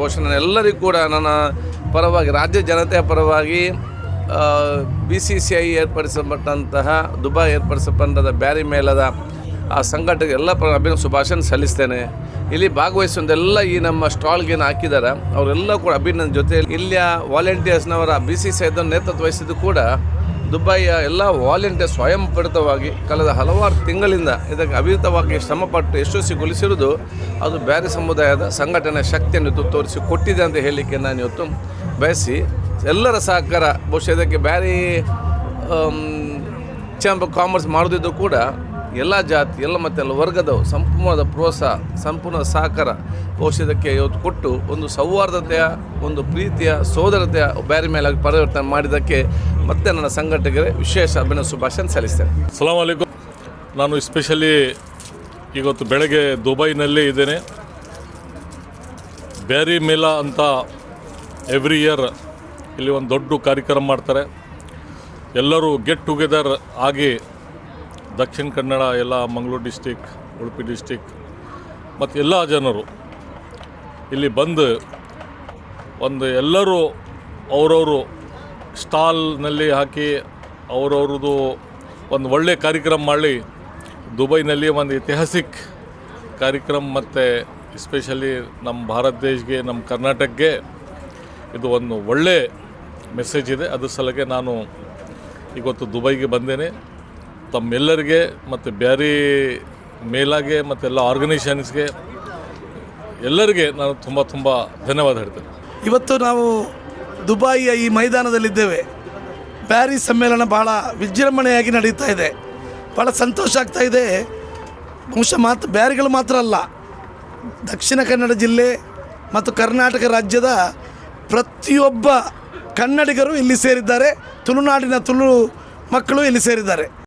ಬಹುಶಃ ನಾನು ಎಲ್ಲರಿಗೂ ಕೂಡ ನನ್ನ ಪರವಾಗಿ, ರಾಜ್ಯ ಜನತೆಯ ಪರವಾಗಿ ಬಿ ಸಿ ಸಿ ಐ ಏರ್ಪಡಿಸಲ್ಪಟ್ಟಂತಹ, ದುಬೈ ಏರ್ಪಡಿಸಲ್ಪಟ್ಟ ಬ್ಯಾರಿ ಮೇಲದ ಆ ಸಂಘಟನೆಗೆ ಎಲ್ಲ ಪರ ಅಭಿನ ಶುಭಾಶಯ ಸಲ್ಲಿಸ್ತೇನೆ. ಇಲ್ಲಿ ಭಾಗವಹಿಸುವಂತೆಲ್ಲ ಈ ನಮ್ಮ ಸ್ಟಾಲ್ಗೆ ಏನು ಹಾಕಿದ್ದಾರೆ. ಅವರೆಲ್ಲ ಕೂಡ ಅಭಿನಂದನೆ ಜೊತೆ ಇಲ್ಲಿಯ ವಾಲಂಟಿಯರ್ಸ್ನವರ ಬಿ ಸಿ ಸಿ ಐದ ನೇತೃತ್ವ ವಹಿಸಿದ್ದು ಕೂಡ ದುಬೈಯ ಎಲ್ಲ ವಾಲಂಟಿಯರ್ ಸ್ವಯಂ ಪ್ರೇರಿತವಾಗಿ ಕಳೆದ ಹಲವಾರು ತಿಂಗಳಿಂದ ಇದಕ್ಕೆ ಅವಿರತವಾಗಿ ಶ್ರಮಪಟ್ಟು ಯಶಸ್ವಿಗೊಳಿಸಿರುವುದು ಅದು ಬ್ಯಾರಿ ಸಮುದಾಯದ ಸಂಘಟನೆ ಶಕ್ತಿಯನ್ನು ತೋರಿಸಿ ಕೊಟ್ಟಿದೆ ಅಂತ ಹೇಳಲಿಕ್ಕೆ ನಾನು ಇವತ್ತು ಬಯಸಿ ಎಲ್ಲರ ಸಹಕಾರ, ಬಹುಶಃ ಇದಕ್ಕೆ ಬ್ಯಾರಿ ಚಾಂಬರ್ ಕಾಮರ್ಸ್ ಮಾಡೋದಿದ್ದು ಕೂಡ ಎಲ್ಲ ಜಾತಿ, ಎಲ್ಲ ಮತ್ತೆ ಎಲ್ಲ ವರ್ಗದವು ಸಂಪೂರ್ಣದ ಪ್ರೋತ್ಸಾಹ ಸಂಪೂರ್ಣ ಸಹಕಾರ ಔಷಧಕ್ಕೆ ಇವತ್ತು ಕೊಟ್ಟು ಒಂದು ಸೌಹಾರ್ದತೆಯ, ಒಂದು ಪ್ರೀತಿಯ, ಸೋದರತೆಯ ಬ್ಯಾರಿ ಮೇಲೆ ಪರಿವರ್ತನೆ ಮಾಡಿದ್ದಕ್ಕೆ ಮತ್ತೆ ನನ್ನ ಸಂಘಟಕರಿಗೆ ವಿಶೇಷ ಅಭಿನಂದನೆ ಶುಭಾಶಯ ಸಲ್ಲಿಸ್ತೇನೆ. ಸಲಾಮ್ ಅಲೈಕುಮ್. ನಾನು ಎಸ್ಪೆಷಲಿ ಇವತ್ತು ಬೆಳಗ್ಗೆ ದುಬೈನಲ್ಲಿ ಇದ್ದೇನೆ. ಬ್ಯಾರಿ ಮೇಲಾ ಅಂತ ಎವ್ರಿ ಇಯರ್ ಇಲ್ಲಿ ಒಂದು ದೊಡ್ಡ ಕಾರ್ಯಕ್ರಮ ಮಾಡ್ತಾರೆ. ಎಲ್ಲರೂ ಗೆಟ್ ಟುಗೆದರ್ ಆಗಿ ದಕ್ಷಿಣ ಕನ್ನಡ, ಎಲ್ಲ ಮಂಗಳೂರು ಡಿಸ್ಟಿಕ್ ಉಡುಪಿ ಡಿಸ್ಟಿಕ್ ಮತ್ತು ಎಲ್ಲ ಜನರು ಇಲ್ಲಿ ಬಂದು ಒಂದು ಎಲ್ಲರೂ ಅವರವರು ಸ್ಟಾಲ್ನಲ್ಲಿ ಹಾಕಿ ಅವರವ್ರದ್ದು ಒಂದು ಒಳ್ಳೆಯ ಕಾರ್ಯಕ್ರಮ ಮಾಡಿ ದುಬೈನಲ್ಲಿ ಒಂದು ಐತಿಹಾಸಿಕ್ ಕಾರ್ಯಕ್ರಮ ಮತ್ತು ಎಸ್ಪೆಷಲಿ ನಮ್ಮ ಭಾರತ ದೇಶಕ್ಕೆ ನಮ್ಮ ಕರ್ನಾಟಕಕ್ಕೆ ಇದು ಒಂದು ಒಳ್ಳೆ ಮೆಸೇಜ್ ಇದೆ. ಅದ್ರ ಸಲಗೆ ನಾನು ಇವತ್ತು ದುಬೈಗೆ ಬಂದೇನೆ. ತಮ್ಮೆಲ್ಲರಿಗೆ ಮತ್ತು ಬ್ಯಾರಿ ಮೇಲಾಗೆ ಮತ್ತೆಲ್ಲ ಆರ್ಗನೈಸೇಷನ್ಸ್ಗೆ ಎಲ್ಲರಿಗೆ ನಾನು ತುಂಬ ತುಂಬ ಧನ್ಯವಾದ ಹೇಳ್ತೇನೆ. ಇವತ್ತು ನಾವು ದುಬಾಯಿಯ ಈ ಮೈದಾನದಲ್ಲಿದ್ದೇವೆ. ಪ್ಯಾರಿಸ್ ಸಮ್ಮೇಳನ ಭಾಳ ವಿಜೃಂಭಣೆಯಾಗಿ ನಡೀತಾ ಇದೆ. ಭಾಳ ಸಂತೋಷ ಆಗ್ತಾ ಇದೆ. ಬಹುಶಃ ಮಾತ್ರ ಬ್ಯಾರಿಗಳು ಮಾತ್ರ ಅಲ್ಲ. ದಕ್ಷಿಣ ಕನ್ನಡ ಜಿಲ್ಲೆ ಮತ್ತು ಕರ್ನಾಟಕ ರಾಜ್ಯದ ಪ್ರತಿಯೊಬ್ಬ ಕನ್ನಡಿಗರು ಇಲ್ಲಿ ಸೇರಿದ್ದಾರೆ. ತುಳುನಾಡಿನ ತುಳು ಮಕ್ಕಳು ಇಲ್ಲಿ ಸೇರಿದ್ದಾರೆ.